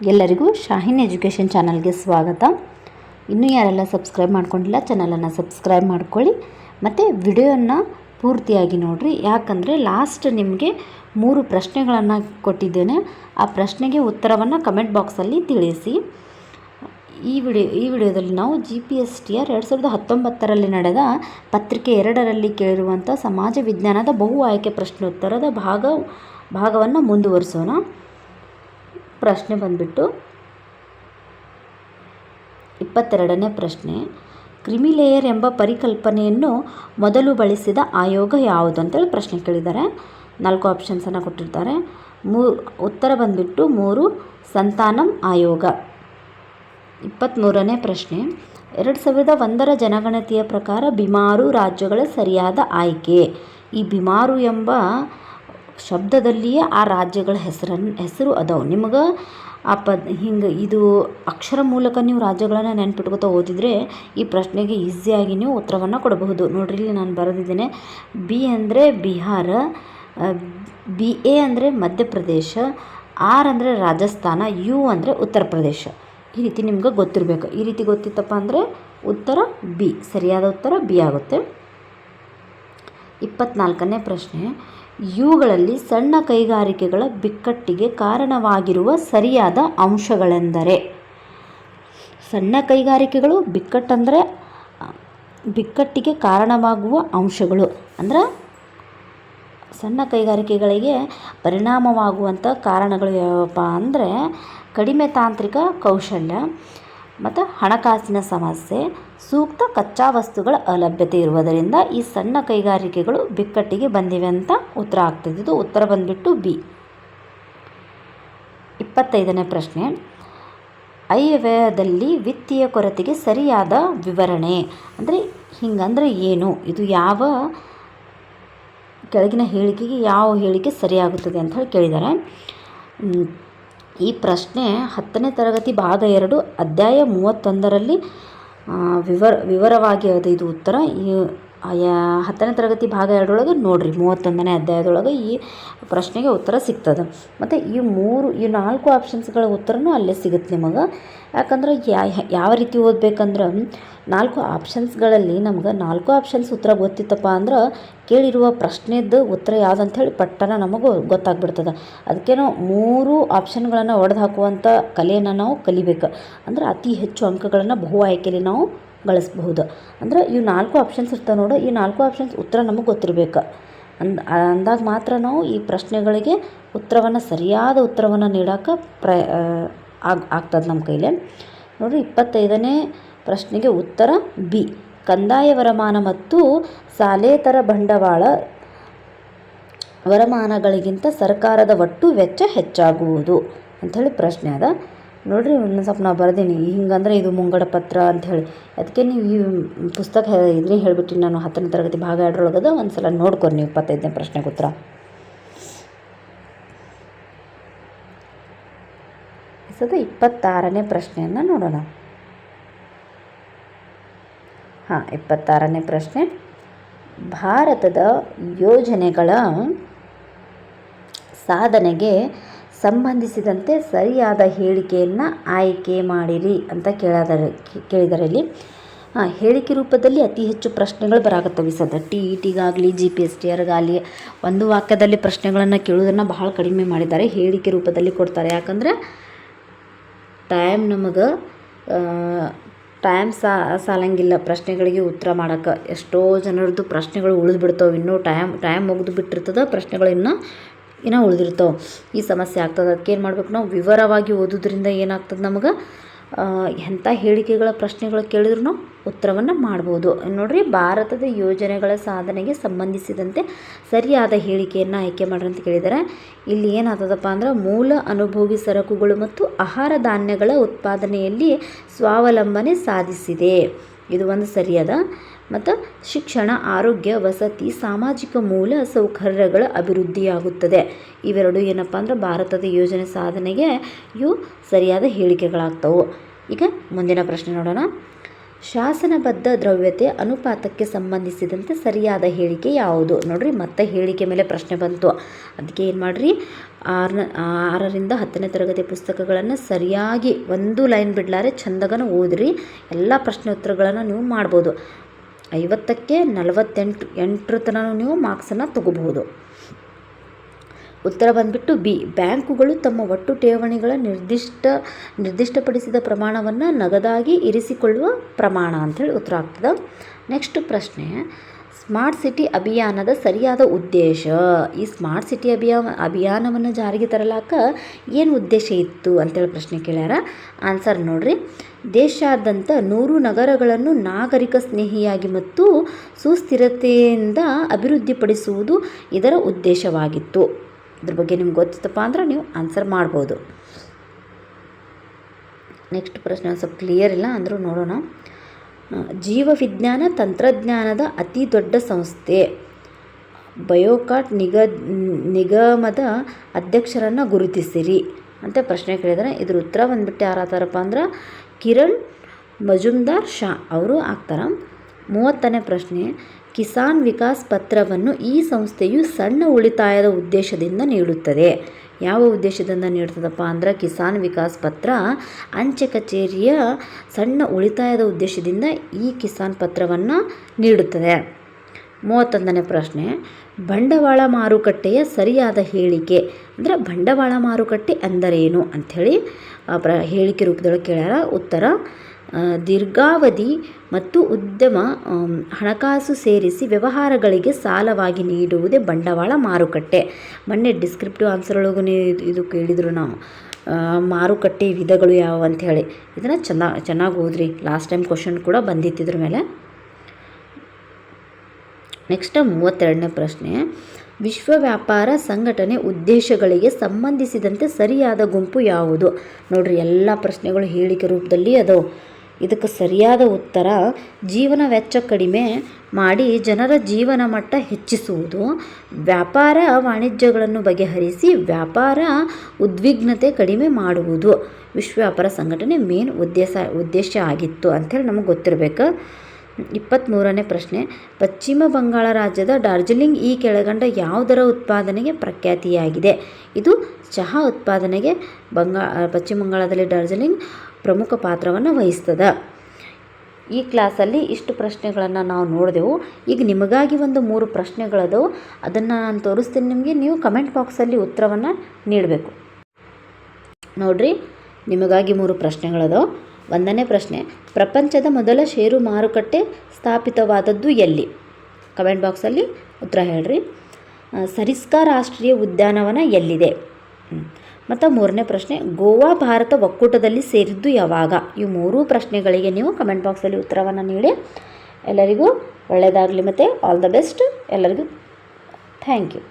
ಎಲ್ಲರಿಗೂ ಶಾಹಿನ್ ಎಜುಕೇಷನ್ ಚಾನಲ್ಗೆ ಸ್ವಾಗತ. ಇನ್ನೂ ಯಾರೆಲ್ಲ ಸಬ್ಸ್ಕ್ರೈಬ್ ಮಾಡ್ಕೊಂಡಿಲ್ಲ, ಚಾನಲನ್ನು ಸಬ್ಸ್ಕ್ರೈಬ್ ಮಾಡ್ಕೊಳ್ಳಿ. ಮತ್ತು ವಿಡಿಯೋನ ಪೂರ್ತಿಯಾಗಿ ನೋಡಿರಿ. ಯಾಕಂದರೆ ಲಾಸ್ಟ್ ನಿಮಗೆ ಮೂರು ಪ್ರಶ್ನೆಗಳನ್ನು ಕೊಟ್ಟಿದ್ದೇನೆ. ಆ ಪ್ರಶ್ನೆಗೆ ಉತ್ತರವನ್ನು ಕಮೆಂಟ್ ಬಾಕ್ಸಲ್ಲಿ ತಿಳಿಸಿ. ಈ ವಿಡಿಯೋ, ಈ ವಿಡಿಯೋದಲ್ಲಿ ನಾವು ಜಿ ಪಿ ಎಸ್ ಟಿಯ ಎರಡು ಸಾವಿರದ ಹತ್ತೊಂಬತ್ತರಲ್ಲಿ ನಡೆದ ಪತ್ರಿಕೆ ಎರಡರಲ್ಲಿ ಕೇಳಿರುವಂಥ ಸಮಾಜ ವಿಜ್ಞಾನದ ಬಹು ಆಯ್ಕೆ ಪ್ರಶ್ನೋತ್ತರದ ಭಾಗ, ಭಾಗವನ್ನು ಮುಂದುವರಿಸೋಣ. ಪ್ರಶ್ನೆ ಬಂದ್ಬಿಟ್ಟು ಇಪ್ಪತ್ತೆರಡನೇ ಪ್ರಶ್ನೆ ಕ್ರಿಮಿಲೇಯರ್ ಎಂಬ ಪರಿಕಲ್ಪನೆಯನ್ನು ಮೊದಲು ಬಳಸಿದ ಆಯೋಗ ಯಾವುದು ಅಂತೇಳಿ ಪ್ರಶ್ನೆ ಕೇಳಿದ್ದಾರೆ. ನಾಲ್ಕು ಆಪ್ಷನ್ಸನ್ನು ಕೊಟ್ಟಿರ್ತಾರೆ. ಮೂ, ಉತ್ತರ ಬಂದ್ಬಿಟ್ಟು ಮೂರು, ಸಂತಾನಂ ಆಯೋಗ. ಇಪ್ಪತ್ತ್ಮೂರನೇ ಪ್ರಶ್ನೆ, ಎರಡು ಸಾವಿರದ ಒಂದರ ಜನಗಣತಿಯ ಪ್ರಕಾರ ಬಿಮಾರು ರಾಜ್ಯಗಳ ಸರಿಯಾದ ಆಯ್ಕೆ. ಈ ಬಿಮಾರು ಎಂಬ ಶಬ್ದದಲ್ಲಿಯೇ ಆ ರಾಜ್ಯಗಳ ಹೆಸರನ್ನು ಹೆಸರು ಅದಾವೆ. ನಿಮಗೆ ಆ ಪದ್ ಹಿಂಗೆ ಇದು ಅಕ್ಷರ ಮೂಲಕ ನೀವು ರಾಜ್ಯಗಳನ್ನು ನೆನ್ಪಿಟ್ಕೊತಾ ಓದಿದರೆ ಈ ಪ್ರಶ್ನೆಗೆ ಈಸಿಯಾಗಿ ನೀವು ಉತ್ತರವನ್ನು ಕೊಡಬಹುದು. ನೋಡ್ರಿ, ಇಲ್ಲಿ ನಾನು ಬರೆದಿದ್ದೇನೆ ಬಿ ಅಂದರೆ ಬಿಹಾರ ಬಿ ಎ ಅಂದರೆ ಮಧ್ಯಪ್ರದೇಶ ಆರ್ ಅಂದರೆ ರಾಜಸ್ಥಾನ ಯು ಅಂದರೆ ಉತ್ತರ ಪ್ರದೇಶ. ಈ ರೀತಿ ನಿಮ್ಗೆ ಗೊತ್ತಿರಬೇಕು. ಈ ರೀತಿ ಗೊತ್ತಿತ್ತಪ್ಪ ಅಂದರೆ ಉತ್ತರ ಬಿ ಸರಿಯಾದ ಉತ್ತರ ಬಿ ಆಗುತ್ತೆ. ಇಪ್ಪತ್ನಾಲ್ಕನೇ ಪ್ರಶ್ನೆ ಇವುಗಳಲ್ಲಿ ಸಣ್ಣ ಕೈಗಾರಿಕೆಗಳ ಬಿಕ್ಕಟ್ಟಿಗೆ ಕಾರಣವಾಗಿರುವ ಸರಿಯಾದ ಅಂಶಗಳೆಂದರೆ, ಸಣ್ಣ ಕೈಗಾರಿಕೆಗಳು ಬಿಕ್ಕಟ್ಟಂದರೆ, ಬಿಕ್ಕಟ್ಟಿಗೆ ಕಾರಣವಾಗುವ ಅಂಶಗಳು. ಅಂದ್ರೆ, ಸಣ್ಣ ಕೈಗಾರಿಕೆಗಳಿಗೆ ಪರಿಣಾಮವಾಗುವಂಥ ಕಾರಣಗಳು ಯಾವಪ್ಪ ಅಂದರೆ, ಕಡಿಮೆ ತಾಂತ್ರಿಕ ಕೌಶಲ್ಯ ಮತ್ತು ಹಣಕಾಸಿನ ಸಮಸ್ಯೆ, ಸೂಕ್ತ ಕಚ್ಚಾ ವಸ್ತುಗಳ ಅಲಭ್ಯತೆ ಇರುವುದರಿಂದ ಈ ಸಣ್ಣ ಕೈಗಾರಿಕೆಗಳು ಬಿಕ್ಕಟ್ಟಿಗೆ ಬಂದಿವೆ ಅಂತ ಉತ್ತರ ಆಗ್ತದೆ. ಇದು ಉತ್ತರ ಬಂದ್ಬಿಟ್ಟು ಬಿ. ಇಪ್ಪತ್ತೈದನೇ ಪ್ರಶ್ನೆ. ಅಯ್ಯವ್ಯಯದಲ್ಲಿ ವಿತ್ತೀಯ ಕೊರತೆಗೆ ಸರಿಯಾದ ವಿವರಣೆ ಅಂದರೆ ಹಿಂಗಂದ್ರೆ ಏನು? ಇದು ಯಾವ ಕೆಳಗಿನ ಹೇಳಿಕೆಗೆ ಯಾವ ಹೇಳಿಕೆ ಸರಿಯಾಗುತ್ತದೆ ಅಂತ ಹೇಳಿ ಕೇಳಿದ್ದಾರೆ. ಈ ಪ್ರಶ್ನೆ ಹತ್ತನೇ ತರಗತಿ ಭಾಗ ಎರಡು, ಅಧ್ಯಾಯ ಮೂವತ್ತೊಂದರಲ್ಲಿ ವಿವರ, ವಿವರವಾಗಿ ಅದು ಇದು ಉತ್ತರ. ಈ ಹತ್ತನೇ ತರಗತಿ ಭಾಗ ಎರಡರೊಳಗೆ ನೋಡಿರಿ, ಮೂವತ್ತೊಂದನೇ ಅಧ್ಯಾಯದೊಳಗೆ ಈ ಪ್ರಶ್ನೆಗೆ ಉತ್ತರ ಸಿಗ್ತದೆ. ಮತ್ತು ಈ ಮೂರು, ಈ ನಾಲ್ಕು ಆಪ್ಷನ್ಸ್ಗಳ ಉತ್ತರನೂ ಅಲ್ಲೇ ಸಿಗುತ್ತೆ ನಿಮಗೆ. ಯಾಕಂದ್ರೆ ಯಾವ ರೀತಿ ಓದಬೇಕಂದ್ರೆ ನಾಲ್ಕು ಆಪ್ಷನ್ಸ್ಗಳಲ್ಲಿ ನಮ್ಗೆ ನಾಲ್ಕು ಆಪ್ಷನ್ಸ್ ಉತ್ತರ ಗೊತ್ತಿತ್ತಪ್ಪ ಅಂದ್ರೆ ಕೇಳಿರುವ ಪ್ರಶ್ನೆದ್ದು ಉತ್ತರ ಯಾವ್ದು ಹೇಳಿ ಪಟ್ಟನ ನಮಗೂ ಗೊತ್ತಾಗ್ಬಿಡ್ತದೆ. ಅದಕ್ಕೆ ನಾವು ಮೂರು ಆಪ್ಷನ್ಗಳನ್ನು ಒಡೆದು ಹಾಕುವಂಥ ಕಲೆಯನ್ನು ನಾವು ಕಲಿಬೇಕು. ಅಂದ್ರೆ ಅತಿ ಹೆಚ್ಚು ಅಂಕಗಳನ್ನು ಬಹು ಆಯ್ಕೆಯಲ್ಲಿ ನಾವು ಗಳಿಸ್ಬಹುದು. ಅಂದ್ರೆ ಇವು ನಾಲ್ಕು ಆಪ್ಷನ್ಸ್ ಇರ್ತವೆ ನೋಡು, ಈ ನಾಲ್ಕು ಆಪ್ಷನ್ಸ್ ಉತ್ತರ ನಮಗೆ ಗೊತ್ತಿರಬೇಕು. ಅಂದ ಅಂದಾಗ ಮಾತ್ರ ನಾವು ಈ ಪ್ರಶ್ನೆಗಳಿಗೆ ಉತ್ತರವನ್ನು, ಸರಿಯಾದ ಉತ್ತರವನ್ನು ನೀಡೋಕೆ ಪ್ರ ಆಗ ಆಗ್ತದೆ ನಮ್ಮ ಕೈಲಿ. ನೋಡಿರಿ, ಇಪ್ಪತ್ತೈದನೇ ಪ್ರಶ್ನೆಗೆ ಉತ್ತರ ಬಿ. ಕಂದಾಯ ವರಮಾನ ಮತ್ತು ಸಾಲೇತರ ಬಂಡವಾಳ ವರಮಾನಗಳಿಗಿಂತ ಸರ್ಕಾರದ ಒಟ್ಟು ವೆಚ್ಚ ಹೆಚ್ಚಾಗುವುದು ಅಂಥೇಳಿ ಪ್ರಶ್ನೆ ಅದ. ನೋಡಿರಿ, ಇನ್ನೊಂದು ಸ್ವಲ್ಪ ನಾವು ಬರ್ದೀನಿ. ಹಿಂಗಂದ್ರೆ ಇದು ಮುಂಗಡ ಪತ್ರ ಅಂಥೇಳಿ. ಅದಕ್ಕೆ ನೀವು ಈ ಪುಸ್ತಕ ಇದನ್ನೇ ಹೇಳಿಬಿಟ್ಟು ನಾನು ಹತ್ತನೇ ತರಗತಿ ಭಾಗ ಎರಡರೊಳಗದ ಒಂದು ಸಲ ನೋಡ್ಕೊರಿ ನೀವು ಇಪ್ಪತ್ತೈದನೇ ಪ್ರಶ್ನೆಗೆ ಉತ್ತರ. ಸದ ಇಪ್ಪತ್ತಾರನೇ ಪ್ರಶ್ನೆಯನ್ನು ನೋಡೋಣ. ಹಾಂ, ಇಪ್ಪತ್ತಾರನೇ ಪ್ರಶ್ನೆ. ಭಾರತದ ಯೋಜನೆಗಳ ಸಾಧನೆಗೆ ಸಂಬಂಧಿಸಿದಂತೆ ಸರಿಯಾದ ಹೇಳಿಕೆಯನ್ನು ಆಯ್ಕೆ ಮಾಡಿರಿ ಅಂತ ಕೇಳಿದರೆ ಕೇಳಿದ್ದಾರೆ ಇಲ್ಲಿ ಹಾಂ, ಹೇಳಿಕೆ ರೂಪದಲ್ಲಿ ಅತಿ ಹೆಚ್ಚು ಪ್ರಶ್ನೆಗಳು ಬರಾಕತ್ತವೆ ಸದ ಟಿ ಇ ಟಿಗಾಗಲಿ ಜಿ ಪಿ ಎಸ್ ಟಿ ಆರ್ಗಾಗಲಿ ಒಂದು ವಾಕ್ಯದಲ್ಲಿ ಪ್ರಶ್ನೆಗಳನ್ನು ಕೇಳುವುದನ್ನು ಬಹಳ ಕಡಿಮೆ ಮಾಡಿದ್ದಾರೆ. ಹೇಳಿಕೆ ರೂಪದಲ್ಲಿ ಕೊಡ್ತಾರೆ. ಯಾಕಂದ್ರೆ ಟೈಮ್ ನಮಗೆ ಟೈಮ್ ಸಾಲಂಗಿಲ್ಲ. ಪ್ರಶ್ನೆಗಳಿಗೆ ಉತ್ತರ ಮಾಡೋಕೆ. ಎಷ್ಟೋ ಜನರದ್ದು ಪ್ರಶ್ನೆಗಳು ಉಳಿದು ಬಿಡ್ತಾವೆ ಇನ್ನೂ ಟೈಮ್ ಟೈಮ್ ಮುಗಿದು ಬಿಟ್ಟಿರ್ತದೆ, ಪ್ರಶ್ನೆಗಳು ಇನ್ನೂ ಇನ್ನೂ ಉಳಿದಿರ್ತಾವೆ. ಈ ಸಮಸ್ಯೆ ಆಗ್ತದೆ. ಅದಕ್ಕೆ ಏನು ಮಾಡ್ಬೇಕು ನಾವು? ವಿವರವಾಗಿ ಓದೋದ್ರಿಂದ ಏನಾಗ್ತದೆ ನಮಗೆ? ಎಂಥ ಹೇಳಿಕೆಗಳ ಪ್ರಶ್ನೆಗಳು ಕೇಳಿದ್ರು ಉತ್ತರವನ್ನು ಮಾಡ್ಬೋದು. ನೋಡಿರಿ, ಭಾರತದ ಯೋಜನೆಗಳ ಸಾಧನೆಗೆ ಸಂಬಂಧಿಸಿದಂತೆ ಸರಿಯಾದ ಹೇಳಿಕೆಯನ್ನು ಆಯ್ಕೆ ಮಾಡ್ರಿ ಅಂತ ಕೇಳಿದ್ದಾರೆ ಇಲ್ಲಿ ಏನಾಗ್ತದಪ್ಪ ಅಂದ್ರೆ, ಮೂಲ ಅನುಭೋಗಿ ಸರಕುಗಳು ಮತ್ತು ಆಹಾರ ಧಾನ್ಯಗಳ ಉತ್ಪಾದನೆಯಲ್ಲಿ ಸ್ವಾವಲಂಬನೆ ಸಾಧಿಸಿದೆ. ಇದು ಒಂದು ಸರಿಯಾದ ಮತ್ತು ಶಿಕ್ಷಣ, ಆರೋಗ್ಯ, ವಸತಿ, ಸಾಮಾಜಿಕ ಮೂಲ ಸೌಕರ್ಯಗಳ ಅಭಿವೃದ್ಧಿಯಾಗುತ್ತದೆ. ಇವೆರಡು ಏನಪ್ಪ ಅಂದ್ರೆ ಭಾರತದ ಯೋಜನೆ ಸಾಧನೆಗೆ ಇವು ಸರಿಯಾದ ಹೇಳಿಕೆಗಳಾಗ್ತವೆ. ಈಗ ಮುಂದಿನ ಪ್ರಶ್ನೆ ನೋಡೋಣ. ಶಾಸನಬದ್ಧ ದ್ರವ್ಯತೆ ಅನುಪಾತಕ್ಕೆ ಸಂಬಂಧಿಸಿದಂತೆ ಸರಿಯಾದ ಹೇಳಿಕೆ ಯಾವುದು? ನೋಡ್ರಿ, ಮತ್ತೆ ಹೇಳಿಕೆ ಮೇಲೆ ಪ್ರಶ್ನೆ ಬಂತು. ಅದಕ್ಕೆ ಏನು ಮಾಡಿರಿ? ಆರನ, ಆರರಿಂದ ಹತ್ತನೇ ತರಗತಿ ಪುಸ್ತಕಗಳನ್ನು ಸರಿಯಾಗಿ ಒಂದು ಲೈನ್ ಬಿಡಲಾರೆ ಚಂದಗನ ಓದಿರಿ. ಎಲ್ಲ ಪ್ರಶ್ನೆ ಉತ್ತರಗಳನ್ನು ನೀವು ಮಾಡ್ಬೋದು. ಐವತ್ತಕ್ಕೆ ನಲವತ್ತೆಂಟು, ಎಂಟರ ತನಕ ನೀವು ಮಾರ್ಕ್ಸನ್ನು ತಗೋಬಹುದು. ಉತ್ತರ ಬಂದ್ಬಿಟ್ಟು ಬಿ. ಬ್ಯಾಂಕುಗಳು ತಮ್ಮ ಒಟ್ಟು ಠೇವಣಿಗಳ ನಿರ್ದಿಷ್ಟ, ನಿರ್ದಿಷ್ಟಪಡಿಸಿದ ಪ್ರಮಾಣವನ್ನು ನಗದಾಗಿ ಇರಿಸಿಕೊಳ್ಳುವ ಪ್ರಮಾಣ ಅಂಥೇಳಿ ಉತ್ತರ ಆಗ್ತದೆ. ನೆಕ್ಸ್ಟ್ ಪ್ರಶ್ನೆ, ಸ್ಮಾರ್ಟ್ ಸಿಟಿ ಅಭಿಯಾನದ ಸರಿಯಾದ ಉದ್ದೇಶ? ಈ ಸ್ಮಾರ್ಟ್ ಸಿಟಿ ಅಭಿಯಾ, ಅಭಿಯಾನವನ್ನು ಜಾರಿಗೆ ತರಲಾಕ ಏನು ಉದ್ದೇಶ ಇತ್ತು ಅಂತೇಳಿ ಪ್ರಶ್ನೆ ಕೇಳ್ಯಾರ. ಆನ್ಸರ್ ನೋಡ್ರಿ. ದೇಶಾದ್ಯಂತ ನೂರು ನಗರಗಳನ್ನು ನಾಗರಿಕ ಸ್ನೇಹಿಯಾಗಿ ಮತ್ತು ಸುಸ್ಥಿರತೆಯಿಂದ ಅಭಿವೃದ್ಧಿಪಡಿಸುವುದು ಇದರ ಉದ್ದೇಶವಾಗಿತ್ತು. ಇದ್ರ ಬಗ್ಗೆ ನಿಮ್ಗೆ ಗೊತ್ತಿತ್ತಪ್ಪ ಅಂದ್ರೆ ನೀವು ಆನ್ಸರ್ ಮಾಡ್ಬೋದು. ನೆಕ್ಸ್ಟ್ ಪ್ರಶ್ನೆ ಸ್ವಲ್ಪ ಕ್ಲಿಯರ್ ಇಲ್ಲ ಅಂದರೂ ನೋಡೋಣ. ಜೀವ ಜೀವವಿಜ್ಞಾನ ತಂತ್ರಜ್ಞಾನದ ಅತಿ ದೊಡ್ಡ ಸಂಸ್ಥೆ. ಬಯೋಕಾಟ್ ನಿಗ, ನಿಗಮದ ಅಧ್ಯಕ್ಷರನ್ನು ಗುರುತಿಸಿರಿ. ಅಂತ ಪ್ರಶ್ನೆ ಕೇಳಿದರೆ. ಇದ್ರ ಉತ್ತರ ಬಂದ್ಬಿಟ್ಟು ಯಾರಾತಾರಪ್ಪ ಅಂದ್ರೆ ಕಿರಣ್, ಮಜುಮ್ದಾರ್ ಶಾ ಅವರು ಆಗ್ತಾರೆ. ಮೂವತ್ತನೇ ಪ್ರಶ್ನೆ, ಕಿಸಾನ್ ವಿಕಾಸ್ ಪತ್ರವನ್ನು ಈ ಸಂಸ್ಥೆಯು ಸಣ್ಣ ಉಳಿತಾಯದ ಉದ್ದೇಶದಿಂದ ನೀಡುತ್ತದೆ. ಯಾವ ಉದ್ದೇಶದಿಂದ ನೀಡ್ತದಪ್ಪ ಅಂದ್ರೆ ಕಿಸಾನ್ ವಿಕಾಸ್ ಪತ್ರ ಅಂಚೆ ಕಚೇರಿಯ ಸಣ್ಣ ಉಳಿತಾಯದ ಉದ್ದೇಶದಿಂದ ಈ ಕಿಸಾನ್ ಪತ್ರವನ್ನು ನೀಡುತ್ತದೆ. ಮೂವತ್ತೊಂದನೇ ಪ್ರಶ್ನೆ, ಬಂಡವಾಳ ಮಾರುಕಟ್ಟೆಯ ಸರಿಯಾದ ಹೇಳಿಕೆ, ಅಂದರೆ ಬಂಡವಾಳ ಮಾರುಕಟ್ಟೆ ಅಂದರೇನು ಅಂಥೇಳಿ ಪ್ರ, ಹೇಳಿಕೆ ರೂಪದೊಳಗೆ ಕೇಳ್ಯಾರ. ಉತ್ತರ ದೀರ್ಘಾವಧಿ ಮತ್ತು ಉದ್ಯಮ ಹಣಕಾಸು ಸೇರಿಸಿ ವ್ಯವಹಾರಗಳಿಗೆ ಸಾಲವಾಗಿ ನೀಡುವುದೇ ಬಂಡವಾಳ ಮಾರುಕಟ್ಟೆ. ಮೊನ್ನೆ ಡಿಸ್ಕ್ರಿಪ್ಟಿವ್ ಆನ್ಸರ್ ಒಳಗೂ ಇದು ಕೇಳಿದರು ನಾವು. ಮಾರುಕಟ್ಟೆ ವಿಧಗಳು ಯಾವುವು ಅಂಥೇಳಿ. ಇದನ್ನು ಚೆನ್ನಾಗಿ ಚೆನ್ನಾಗಿ ಓದ್ರಿ. ಲಾಸ್ಟ್ ಟೈಮ್ ಕ್ವಶನ್ ಕೂಡ ಬಂದಿತ್ತಿದ್ರ ಮೇಲೆ. ನೆಕ್ಸ್ಟ್ ಮೂವತ್ತೆರಡನೇ ಪ್ರಶ್ನೆ. ವಿಶ್ವ ವ್ಯಾಪಾರ ಸಂಘಟನೆ ಉದ್ದೇಶಗಳಿಗೆ ಸಂಬಂಧಿಸಿದಂತೆ ಸರಿಯಾದ ಗುಂಪು ಯಾವುದು? ನೋಡ್ರಿ, ಎಲ್ಲ ಪ್ರಶ್ನೆಗಳು ಹೇಳಿಕೆ ರೂಪದಲ್ಲಿ ಅದು ಇದಕ್ಕೆ ಸರಿಯಾದ ಉತ್ತರ, ಜೀವನ ವೆಚ್ಚ ಕಡಿಮೆ ಮಾಡಿ ಜನರ ಜೀವನ ಮಟ್ಟ ಹೆಚ್ಚಿಸುವುದು, ವ್ಯಾಪಾರ ವಾಣಿಜ್ಯಗಳನ್ನು ಬಗೆಹರಿಸಿ ವ್ಯಾಪಾರ ಉದ್ವಿಗ್ನತೆ ಕಡಿಮೆ ಮಾಡುವುದು. ವಿಶ್ವ ವ್ಯಾಪಾರ ಸಂಘಟನೆ ಮೇನ್ ಉದ್ದೇಶ ಉದ್ದೇಶ ಆಗಿತ್ತು ಅಂಥೇಳಿ ನಮಗೆ ಗೊತ್ತಿರಬೇಕು. ಇಪ್ಪತ್ತ್ಮೂರನೇ ಪ್ರಶ್ನೆ, ಪಶ್ಚಿಮ ಬಂಗಾಳ ರಾಜ್ಯದ ಡಾರ್ಜಿಲಿಂಗ್ ಈ ಕೆಳಗಂಡ ಯಾವುದರ ಉತ್ಪಾದನೆಗೆ ಪ್ರಖ್ಯಾತಿಯಾಗಿದೆ? ಇದು ಚಹಾ ಉತ್ಪಾದನೆಗೆ ಬಂಗಾ ಪಶ್ಚಿಮ ಬಂಗಾಳದಲ್ಲಿ ಡಾರ್ಜಿಲಿಂಗ್ ಪ್ರಮುಖ ಪಾತ್ರವನ್ನು ವಹಿಸ್ತದೆ. ಈ ಕ್ಲಾಸಲ್ಲಿ ಇಷ್ಟು ಪ್ರಶ್ನೆಗಳನ್ನು ನಾವು ನೋಡಿದೆವು. ಈಗ ನಿಮಗಾಗಿ ಒಂದು ಮೂರು ಪ್ರಶ್ನೆಗಳದವು. ಅದನ್ನು ನಾನು ತೋರಿಸ್ತೀನಿ ನಿಮಗೆ. ನೀವು ಕಮೆಂಟ್ ಬಾಕ್ಸಲ್ಲಿ ಉತ್ತರವನ್ನು ನೀಡಬೇಕು. ನೋಡ್ರಿ, ನಿಮಗಾಗಿ ಮೂರು ಪ್ರಶ್ನೆಗಳದವು. ಒಂದನೇ ಪ್ರಶ್ನೆ, ಪ್ರಪಂಚದ ಮೊದಲ ಷೇರು ಮಾರುಕಟ್ಟೆ ಸ್ಥಾಪಿತವಾದದ್ದು ಎಲ್ಲಿ? ಕಮೆಂಟ್ ಬಾಕ್ಸಲ್ಲಿ ಉತ್ತರ ಹೇಳ್ರಿ. ಸರಿಸ್ಕಾ ರಾಷ್ಟ್ರೀಯ ಉದ್ಯಾನವನ ಎಲ್ಲಿದೆ? ಮತ್ತು ಮೂರನೇ ಪ್ರಶ್ನೆ, ಗೋವಾ ಭಾರತ ಒಕ್ಕೂಟದಲ್ಲಿ ಸೇರಿದ್ದು ಯಾವಾಗ? ಈ ಮೂರೂ ಪ್ರಶ್ನೆಗಳಿಗೆ ನೀವು ಕಮೆಂಟ್ ಬಾಕ್ಸಲ್ಲಿ ಉತ್ತರವನ್ನು ನೀಡಿ. ಎಲ್ಲರಿಗೂ ಒಳ್ಳೆಯದಾಗಲಿ ಮತ್ತು ಆಲ್ ದ ಬೆಸ್ಟ್ ಎಲ್ಲರಿಗೂ ಥ್ಯಾಂಕ್ ಯು